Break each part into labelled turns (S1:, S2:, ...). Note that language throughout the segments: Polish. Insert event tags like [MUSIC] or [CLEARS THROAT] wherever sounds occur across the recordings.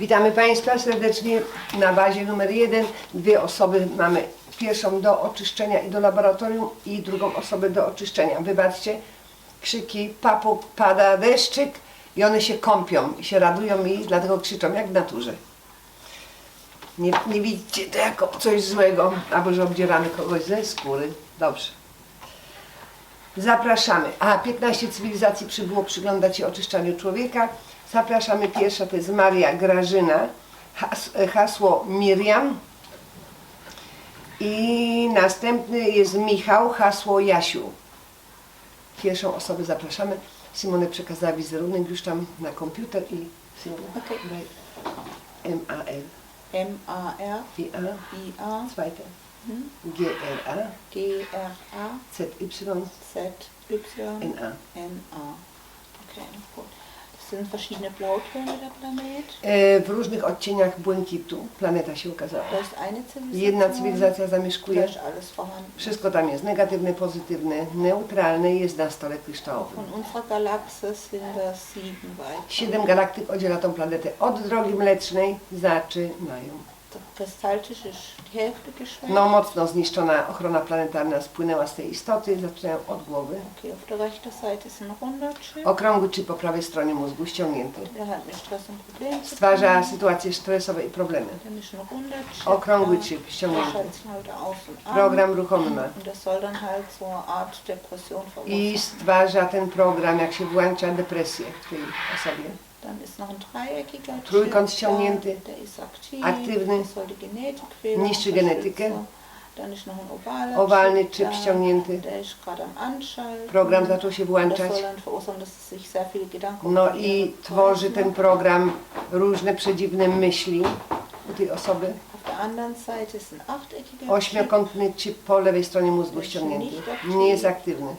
S1: Witamy Państwa serdecznie na bazie numer jeden. Dwie osoby mamy. Pierwszą do oczyszczenia i do laboratorium i drugą osobę do oczyszczenia. Wybaczcie, krzyki, papuk, pada deszczyk i one się kąpią i się radują i dlatego krzyczą jak w naturze. Nie, nie widzicie to jako coś złego, albo że obdzieramy kogoś ze skóry. Dobrze. Zapraszamy. A 15 cywilizacji przybyło przyglądać się oczyszczaniu człowieka. Zapraszamy. Pierwsza to jest Maria Grażyna, has, hasło Miriam. I następny jest Michał, hasło Jasiu. Pierwszą osobę zapraszamy. Simone przekazała wizerunek już tam na komputer i Simone, daj. M-A-L.
S2: M-A-R,
S1: I-A.
S2: I-A,
S1: Zweite.
S2: Mhm.
S1: G-R-A.
S2: G-R-A,
S1: Z-Y.
S2: Z-Y,
S1: N-A.
S2: N-A. Okay, gut. Sind verschiedene Blautöne der Planet.
S1: E, W różnych odcieniach błękitu planeta się ukazała.
S2: Da ist eine Zivilisation.
S1: Jedna cywilizacja zamieszkuje.
S2: ist alles vorhanden.
S1: Wszystko tam jest negatywne, pozytywne, neutralne i jest na stole kryształowym.
S2: Von unserer Galaxie sind das sieben.
S1: Siedem galaktyk oddziela tą planetę od drogi mlecznej. Zaczynają.
S2: Die Hälfte geschwächt.
S1: No mocno zniszczona ochrona planetarna spłynęła z tej istoty. Zaczynają od głowy.
S2: Okay, auf der rechten Seite ist ein runder Chip.
S1: Okrągły czy po prawej stronie mózgu ściągnięty.
S2: Der hat mit Stress und Problemen zu
S1: Stwarza
S2: tun.
S1: sytuacje stresowe i problemy.
S2: Dann ist ein runder Chip.
S1: Okrągły
S2: da.
S1: chip
S2: Der
S1: ściągnięty.
S2: Schaltschalter auf und an.
S1: Program ruchomy ma.
S2: Und das soll dann halt so eine Art Depression
S1: I stwarza ten program, jak się włącza depresję w tej osobie.
S2: Dann ist noch ein dreieckiger Chip.
S1: Trójkąt
S2: da,
S1: ściągnięty.
S2: Der ist aktiv.
S1: Aktywny.
S2: Der soll die Genetik
S1: Niszczy genetykę.
S2: Dann ist noch ein ovaler
S1: Owalny
S2: Chip. da.
S1: ściągnięty.
S2: Der ist gerade am Anschalten.
S1: Program zaczął się
S2: Das
S1: włączać.
S2: soll dann verursachen, dass sich sehr viele Gedanken
S1: No i tworzy ten program różne przedziwne myśli u tej osoby.
S2: Auf der anderen Seite ist ein achteckiger Chip.
S1: Ośmiokątny chip po lewej stronie mózgu ściągnięty. Nie jest aktywny.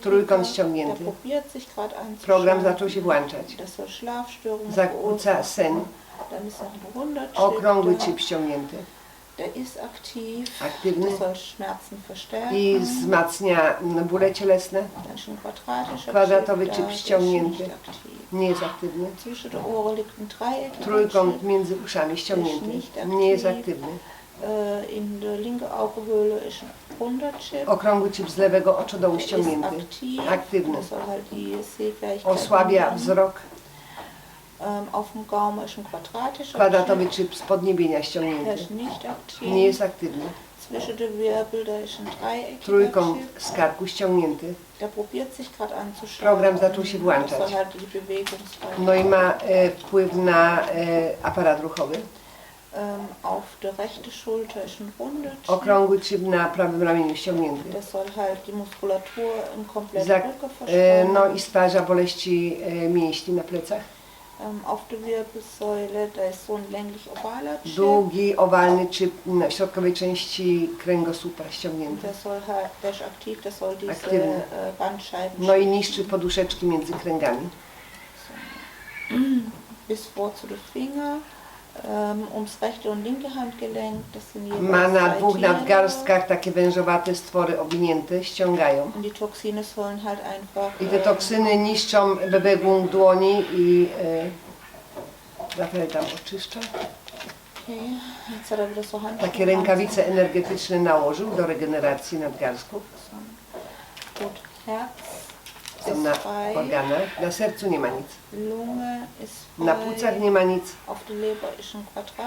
S1: Trójkąt ściągnięty. Program zaczął się włączać. Zakłóca sen. Okrągły chip ściągnięty.
S2: Der ist aktiv.
S1: Aktywny.
S2: Soll Schmerzen verstärken.
S1: I wzmacnia bóle cielesne.
S2: Dann quadratischer
S1: Kwadratowy
S2: ist
S1: ściągnięty. Nie jest aktywny.
S2: Zwischen der Ohren liegt ein dreieckiger
S1: Trójkąt między uszami ściągnięty. Nie jest aktywny.
S2: Äh, in der Augenhöhle ist ein runder Chip.
S1: Okrągły chip z lewego
S2: Der ist
S1: ściągnięty. Aktywny. Osłabia wzrok.
S2: Auf dem Gaumen ist ein quadratischer
S1: Kwadratowy
S2: Chip.
S1: z podniebienia ściągnięty.
S2: ist nicht aktiv.
S1: Nie jest aktywny.
S2: Zwischen der Wirbel, da ist ein dreieckiger
S1: Trójkąt z karku ściągnięty.
S2: Der probiert sich gerade anzuschalten.
S1: Program zaczął się włączać. No i ma e, wpływ na e, aparat ruchowy.
S2: Ähm, auf der rechten Schulter ist ein runder Chip.
S1: Okrągły chip na prawym ramieniu ściągnięty.
S2: Der soll halt die Muskulatur im kompletten Rücken
S1: e, no i stwarza boleści e, mięśni na plecach.
S2: Ähm, auf der Wirbelsäule, so ein länglich ovaler Chip.
S1: Długi, owalny chip na środkowej części kręgosłupa ściągnięty.
S2: Der soll halt, der ist aktiv, der soll diese
S1: Aktywny.
S2: äh, Bandscheiben
S1: No i niszczy poduszeczki między kręgami. [CLEARS THROAT]
S2: bis vor zu den Finger, ums rechte und linke Handgelenk, das sind jeweils
S1: Ma na
S2: zwei
S1: dwóch
S2: Tiere.
S1: nadgarstkach takie wężowate stwory owinięte, ściągają.
S2: Und die Toxine sollen halt einfach
S1: I te
S2: ähm,
S1: toksyny niszczą bebegum dłoni i e, Rafael tam oczyszcza.
S2: Okay, jetzt hat er wieder so Handschuhe
S1: Takie rękawice energetyczne nałożył do regeneracji nadgarstków.
S2: Gut, Herz
S1: na organach. Na sercu nie ma nic. Na płucach nie ma nic.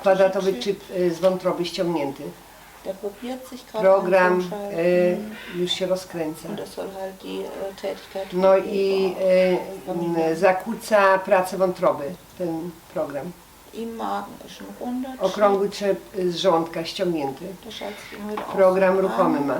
S1: Kwadratowy
S2: chip
S1: e, z wątroby ściągnięty. Program
S2: anzuschalten.
S1: e, już się rozkręca.
S2: Tätigkeit
S1: No i e, zakłóca pracę wątroby ten program. Okrągły chip z żołądka ściągnięty. Program ruchomy ma.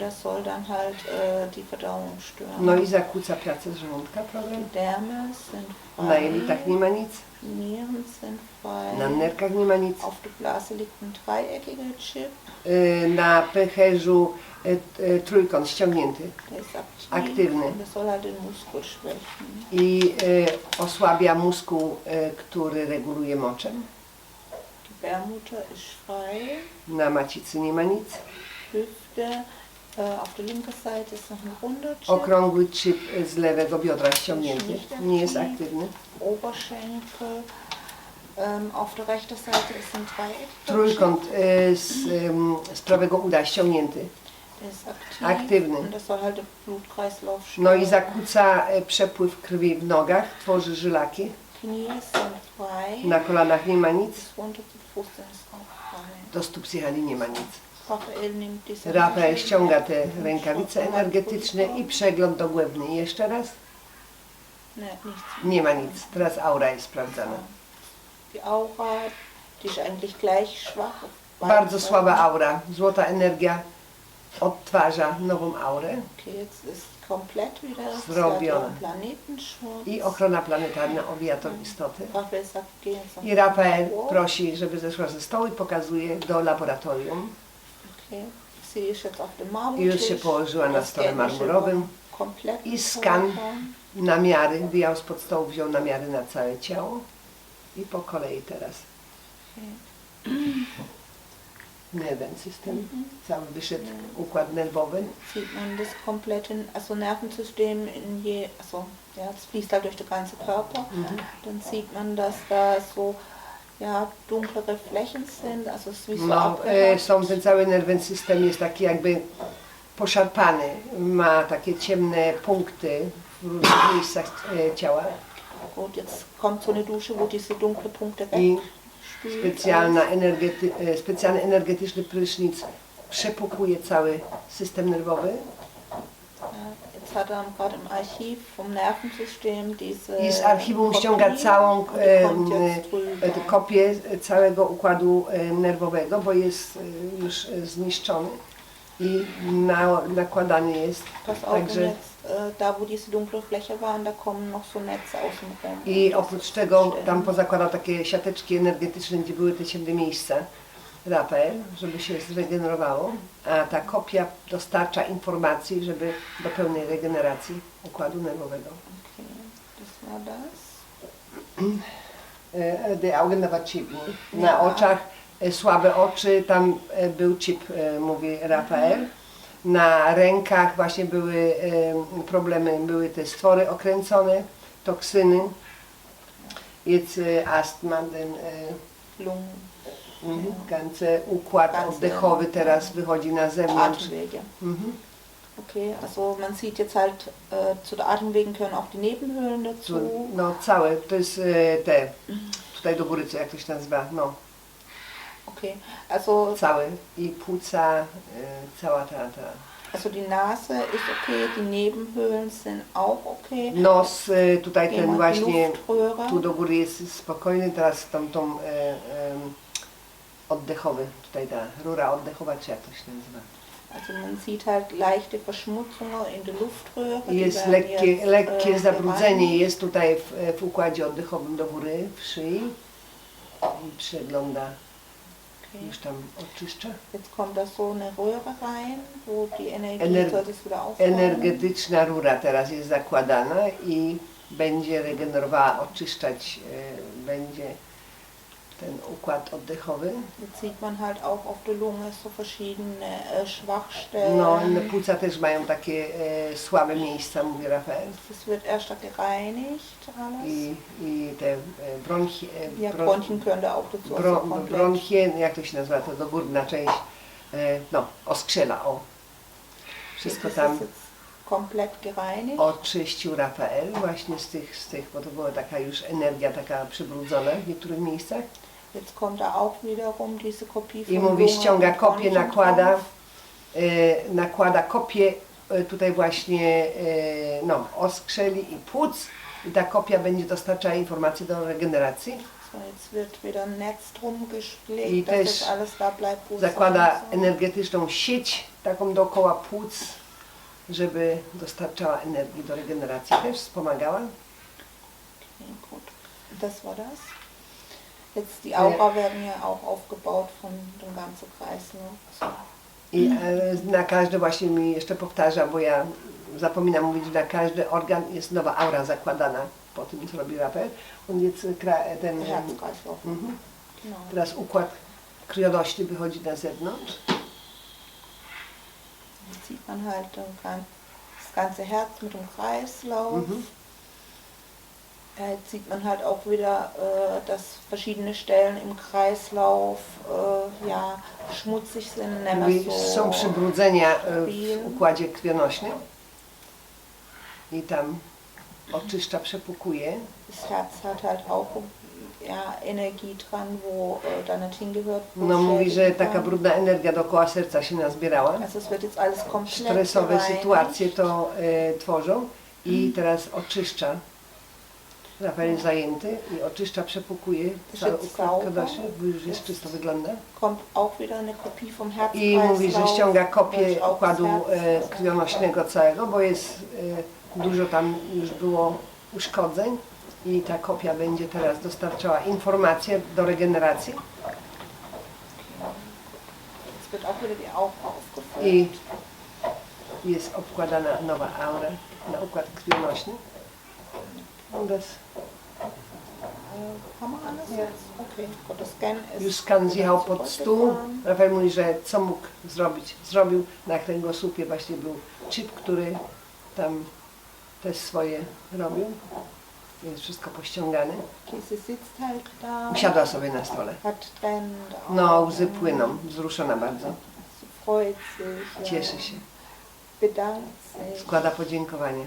S2: Das soll dann halt äh, die Verdauung stören.
S1: No i zakłóca pracę żołądka.
S2: Die Därme sind frei.
S1: Na jelitach nie ma nic.
S2: Nieren sind frei.
S1: Na nerkach nie ma nic.
S2: Auf der Blase liegt ein dreieckiger Chip.
S1: Y, Na pęcherzu y, y, trójkąt ściągnięty. Aktywny. I y, osłabia muskuł, y, który reguluje moczem. Na macicy nie ma nic.
S2: Hüfte. Auf der linken Seite ist noch ein runder Chip.
S1: Okrągły chip z lewego biodra ściągnięty. Nie jest aktywny.
S2: Oberschenkel. Ähm, auf der rechten Seite ist ein Dreieck.
S1: Trójkąt y, z, z prawego uda ściągnięty.
S2: Der ist aktiv.
S1: Aktywny.
S2: Und das soll halt den Blutkreislauf
S1: No i zakłóca y, przepływ krwi w nogach, tworzy żylaki.
S2: Knie sind frei.
S1: Na kolanach nie ma nic,
S2: Bis runter zum Fuß ist auch frei.
S1: do stóp zjechali nie ma nic.
S2: Rafael
S1: ściąga te rękawice energetyczne i przegląd dogłębny. Jeszcze raz? Nie ma nic. Teraz aura jest sprawdzana. Bardzo słaba aura. Złota energia odtwarza nową aurę
S2: Planetenschutz.
S1: i ochrona planetarna obija tą istotę. I Rafael prosi, żeby zeszła ze stołu i pokazuje do laboratorium.
S2: Sie ist auf dem
S1: już się położyła na stole marmurowym.
S2: Komplett
S1: I skan namiary, wyjął spod stołu, wziął namiary na całe ciało. I po kolei teraz. [CLEARS THROAT] Nerwensystem, cały wyszedł układ nerwowy.
S2: Sieht man das komplett in, also Nervensystem in je, also ja, das fließt halt durch den ganzen Körper.
S1: Mhm.
S2: Dann sieht man, dass da so ja, dunklere Flächen sind, also es ist so
S1: No, e,
S2: abgehackt.
S1: są, ten cały nerwensystem jest taki jakby poszarpany. Ma takie ciemne punkty w różnych miejscach e, ciała.
S2: Gut, jetzt kommt so eine Dusche, wo diese dunkle Punkte
S1: I
S2: wegspült.
S1: specjalna energety, e, specjalny energetyczny prysznic przepukuje cały system nerwowy.
S2: Jetzt hat er gerade im Archiv vom Nervensystem diese
S1: I z archiwum ściąga
S2: Kopie
S1: całą e,
S2: kommt jetzt
S1: e, kopię całego układu e, nerwowego, bo jest e, już e, zniszczony i na, nakładany jest.
S2: Pass auf, und
S1: Także
S2: jetzt äh, da wo diese dunkle Fläche waren, da kommen noch so Netze außen rum.
S1: i oprócz tego tam pozakładał takie siateczki energetyczne, gdzie były te ciemne miejsca. Rafael, żeby się zregenerowało, a ta kopia dostarcza informacji, żeby do pełnej regeneracji układu nerwowego.
S2: Okay.
S1: E, De Augen dawa chip. Na oczach e, słabe oczy, tam e, był chip, e, mówi Rafael. Na rękach właśnie były e, problemy, były te stwory okręcone, toksyny. Jest e, astma, ten e,
S2: Lungen,
S1: mhm, ganze układ
S2: Ganze,
S1: oddechowy teraz wychodzi na zewnątrz.
S2: Atemwege.
S1: Mhm.
S2: Okay, also man sieht jetzt halt, äh, zu den Atemwegen gehören auch die Nebenhöhlen
S1: Tu,
S2: dazu.
S1: no całe, to jest e, te, tutaj do góry, co jak to się nazywa, no
S2: Okay, also,
S1: całe i płuca, e, cała ta, ta
S2: also die Nase ist okay, die Nebenhöhlen sind auch okay.
S1: Nos, y, tutaj ten właśnie, tu do góry jest spokojny, teraz tą, tą e, oddechowy, tutaj ta rura oddechowa, czy jak to się nazywa.
S2: Also man sieht halt leichte Verschmutzungen in der Luftröhre.
S1: Jest lekkie,
S2: jetzt,
S1: lekkie
S2: äh,
S1: zabrudzenie jest tutaj w, w układzie oddechowym do góry, w szyi i przegląda,
S2: Okay.
S1: już tam oczyszcza.
S2: Jetzt kommt da so eine Röhre rein, wo die Energie
S1: Ener-
S2: soll das wieder aufräumen.
S1: Energetyczna rura teraz jest zakładana i będzie regenerowała, oczyszczać e, będzie ten układ oddechowy.
S2: Jetzt sieht man halt auch auf der Lunge so verschiedene äh, Schwachstellen.
S1: No, inne płuca też mają takie e, słabe miejsca, mówi Rafael.
S2: Das wird erst gereinigt alles.
S1: I, i te e, bronchi, e,
S2: ja,
S1: bron-
S2: Bronchien da auch dazu.
S1: bro,
S2: also komplett.
S1: bronchie, jak to się nazywa, to dogórna część, e, no, oskrzela, o. Wszystko tam
S2: komplett gereinigt.
S1: oczyścił Rafael właśnie z tych, z tych, bo to była taka już energia taka przybrudzona w niektórych miejscach.
S2: Jetzt kommt da auch wiederum diese Kopie
S1: I mówi, ściąga kopię, nakłada, e, nakłada kopię e, tutaj właśnie, e, no, oskrzeli i płuc i ta kopia będzie dostarczała informacji do regeneracji. I też Zakłada energetyczną sieć taką dookoła płuc, żeby dostarczała energii do regeneracji. Też wspomagała.
S2: Okay, gut. Das war das. Jetzt die Aura werden ja auch aufgebaut von dem ganzen Kreislauf. So.
S1: I e, na każdy właśnie mi jeszcze powtarza, bo ja zapominam mówić, że na każdy organ jest nowa aura zakładana po tym, co robi raper. On jest kra- ten,
S2: Herzkreislauf.
S1: mhm.
S2: Genau.
S1: teraz układ krwionośny wychodzi na zewnątrz.
S2: Sieht man halt gan- das ganze Herz mit dem Kreislauf.
S1: Mhm.
S2: Jetzt sieht man halt auch wieder, äh, dass verschiedene Stellen im Kreislauf äh, ja, schmutzig sind,
S1: Mówi, są przybrudzenia e, w układzie krwionośnym i tam oczyszcza, przepukuje.
S2: Das Herz hat halt auch ja, Energie dran, wo äh, da nicht hingehört.
S1: No mówi, że taka brudna energia dookoła serca się nazbierała.
S2: Also es wird jetzt alles komplett
S1: Stresowe sytuacje to e, tworzą i teraz oczyszcza. Rafael jest zajęty i oczyszcza, przepukuje krwionośny, bo już jest czysto wygląda. I mówi, że ściąga kopię układu e, krwionośnego całego, bo jest e, dużo tam już było uszkodzeń i ta kopia będzie teraz dostarczała informacje do regeneracji i jest obkładana nowa aura na układ krwionośny.
S2: Okay, gut, der Scan
S1: już skan zjechał pod stół. Rafael mówi, że co mógł zrobić, zrobił. Na kręgosłupie właśnie był chip, który tam te swoje robił. Jest wszystko pościągane.
S2: Okay, sie sitzt halt da.
S1: Usiadła sobie na stole.
S2: Hat Tränen
S1: No, łzy płyną, wzruszona bardzo.
S2: Sie freut sich. ja,
S1: Cieszy się. Składa podziękowania.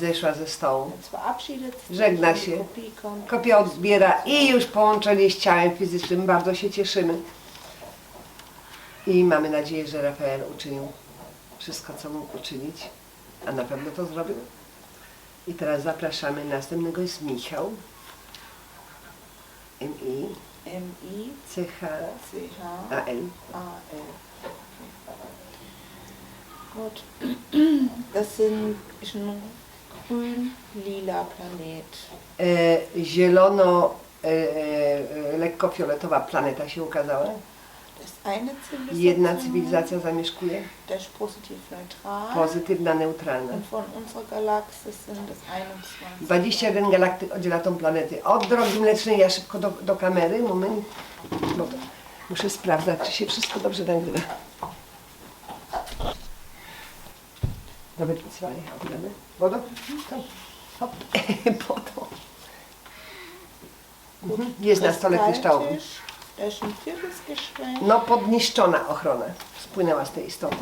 S1: Zeszła ze stołu. Żegna się. Kopia odbiera i już połączenie z ciałem fizycznym. Bardzo się cieszymy. I mamy nadzieję, że Rafael uczynił wszystko, co mógł uczynić. A na pewno to zrobił. I teraz zapraszamy następnego jest Michał. M-I,
S2: M-I,
S1: C-H,
S2: C-H,
S1: A-L.
S2: A-L. Gut. Das sind, ist ein grün-lila Planet.
S1: E, zielono, e, e, lekko fioletowa planeta się ukazała. Jedna cywilizacja zamieszkuje,
S2: ist positiv neutral.
S1: pozytywna, neutralna.
S2: Und von unserer Galaxie sind es 21.
S1: 21 galaktyk oddziela tą planetę od drogi mlecznej. Ja szybko do, do kamery, moment, bo muszę sprawdzać, czy się wszystko dobrze nagrywa. Nawet wyzwanie, oglądamy. Wodą? Tam. Hop, [LAUGHS] wodą. Mhm. Jest na stole
S2: ein Kürbisgesträuch.
S1: No, podniszczona ochrona spłynęła z tej istoty.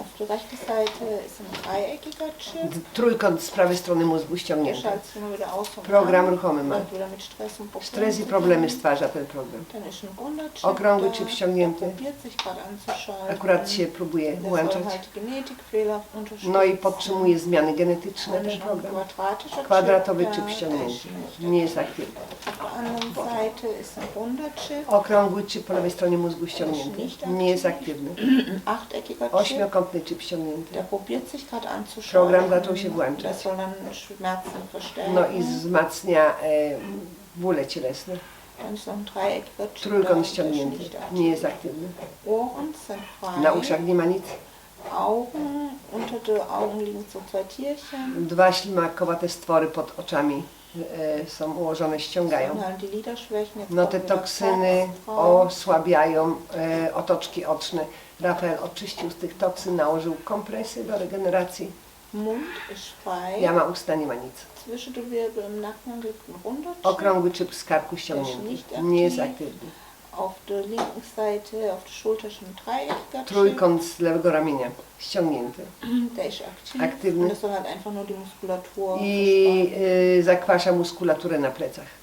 S2: Auf der rechten Seite ist ein dreieckiger Chip.
S1: D- Trójkąt z prawej strony mózgu
S2: Der
S1: ściągnięty.
S2: schaltet sich immer wieder aus und
S1: Program
S2: an,
S1: ruchomy ma.
S2: Stress und
S1: Stres i problemy stwarza ten program.
S2: Dann ist ein runder Chip
S1: Okrągły
S2: da,
S1: chip ściągnięty.
S2: der probiert sich gerade anzuschalten.
S1: Akurat się próbuje
S2: Der soll
S1: włączać.
S2: halt Genetikfehler unterstützen.
S1: No i podtrzymuje zmiany genetyczne ten
S2: ein
S1: program.
S2: quadratischer
S1: Kwadratowy
S2: Chip
S1: chip
S2: da, der
S1: ściągnięty.
S2: ist.
S1: Nie jest aktywny.
S2: Auf der anderen Seite ist ein runder Chip.
S1: Okrągły chip po lewej stronie mózgu ściągnięty. Nie jest aktywny.
S2: Ein achteckiger.
S1: Ośmiokątny chip ściągnięty.
S2: Der probiert sich gerade.
S1: Program zaczął się włączać.
S2: Das soll dann Schmerzen verstärken.
S1: No i wzmacnia e, bóle cielesne.
S2: Dann ist noch ein dreieckiger Chip. da,
S1: Trójkąt ściągnięty. Nie jest aktywny.
S2: Ohren sind frei.
S1: Na uszach nie ma nic.
S2: Augen, unter den Augen liegen so zwei Tierchen.
S1: Dwa ślimakowate stwory pod oczami e, są ułożone, ściągają. No te toksyny osłabiają e, otoczki oczne. Rafael oczyścił z tych toksyn, nałożył kompresy do regeneracji.
S2: Mund ist frei.
S1: Jama usta nie ma nic.
S2: Zwischen den Wirbel im Nacken liegt.
S1: Okrągły czyp z karku ściągnięty. Nie jest aktywny.
S2: Auf der linken Seite, auf der Schulter ist ein dreieckiger
S1: Trójkąt z lewego ramienia ściągnięty. [CLEARS THROAT]
S2: Der ist aktiv.
S1: Aktywny.
S2: Und das soll halt einfach nur die Muskulatur
S1: I e, zakwasza muskulaturę na plecach.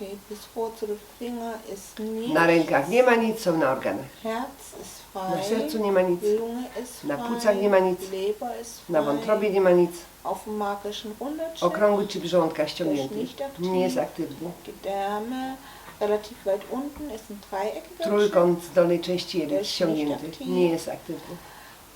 S2: Okay, bis Wurzel des Finger ist nicht.
S1: Na rękach nie ma nic, są na organach.
S2: Herz ist
S1: Na sercu nie ma nic.
S2: Lunge ist
S1: Na płucach nie ma nic.
S2: Leber ist frei.
S1: Na wątrobie nie ma nic.
S2: Auf dem magischen Runderchip.
S1: Okrągły czyp żołądka ściągnięty. Nie jest aktywny.
S2: Gedärme. Relativ weit unten ist ein dreieckiger
S1: Trójkąt z dolnej części jelit ściągnięty. Nie jest aktywny.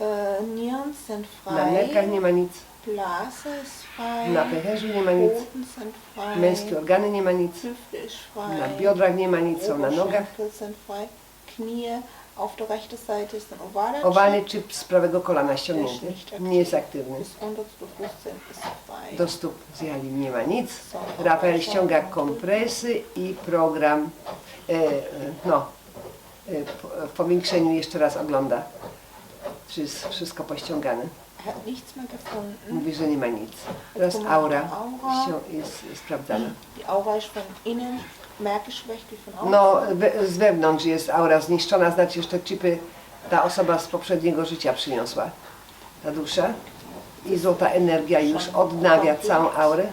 S2: Äh, Nieren sind
S1: Na nerkach
S2: frei.
S1: nie ma nic.
S2: Blase ist frei.
S1: Na pęcherzu nie ma nic.
S2: Hoden sind frei.
S1: Męskie organy nie ma nic.
S2: Hüfte ist frei.
S1: Na biodrach nie ma nic, są na nogach.
S2: Sind frei. Knie. Auf der rechten Seite ist ein ovaler
S1: Owalny
S2: Chip.
S1: z prawego kolana ściągnięty. Nie jest aktywny.
S2: Bis runter zu Fußzehen ist frei.
S1: Do stóp zjali nie ma nic. Rafael ściąga kompresy i program e, e, no, e, po- w powiększeniu jeszcze raz ogląda. Czy jest wszystko pościągane.
S2: Hat nichts mehr gefunden.
S1: Mówi, że nie ma nic. Teraz aura się jest sprawdzana.
S2: Die Aura ist von innen mehr geschwächt wie von außen.
S1: No, we, z wewnątrz jest aura zniszczona, znaczy jeszcze chipy ta osoba z poprzedniego życia przyniosła. Ta dusza. I złota energia już odnawia całą aurę.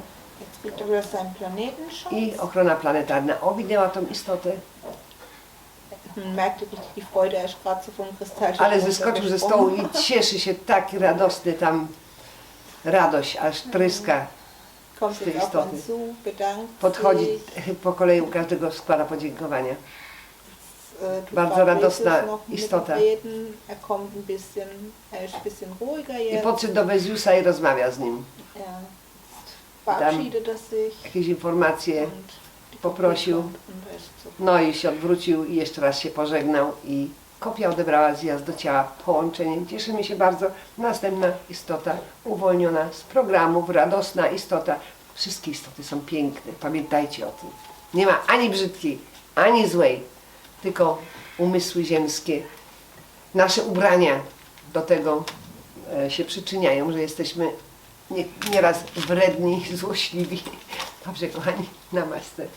S2: Jetzt geht über seinen Planetenschutz.
S1: I ochrona planetarna owinęła tą istotę,
S2: merkt wirklich die Freude, er ist gerade so vom Kristall.
S1: ale zeskoczył ze stołu i cieszy się tak radosny tam. Radość aż tryska.
S2: Kommt
S1: z tej istoty. Podchodzi po kolei u każdego składa podziękowania. Bardzo radosna
S2: noch
S1: istota. I podszedł do Weziusa i rozmawia z nim. Jakieś informacje poprosił. No i się odwrócił i jeszcze raz się pożegnał i kopia odebrała zjazd do ciała połączenie. Cieszymy się bardzo. Następna istota uwolniona z programów, radosna istota. Wszystkie istoty są piękne, pamiętajcie o tym. Nie ma ani brzydkiej, ani złej, tylko umysły ziemskie. Nasze ubrania do tego e, się przyczyniają, że jesteśmy nie, nieraz wredni, [LAUGHS] złośliwi. Dobrze, kochani, namaste.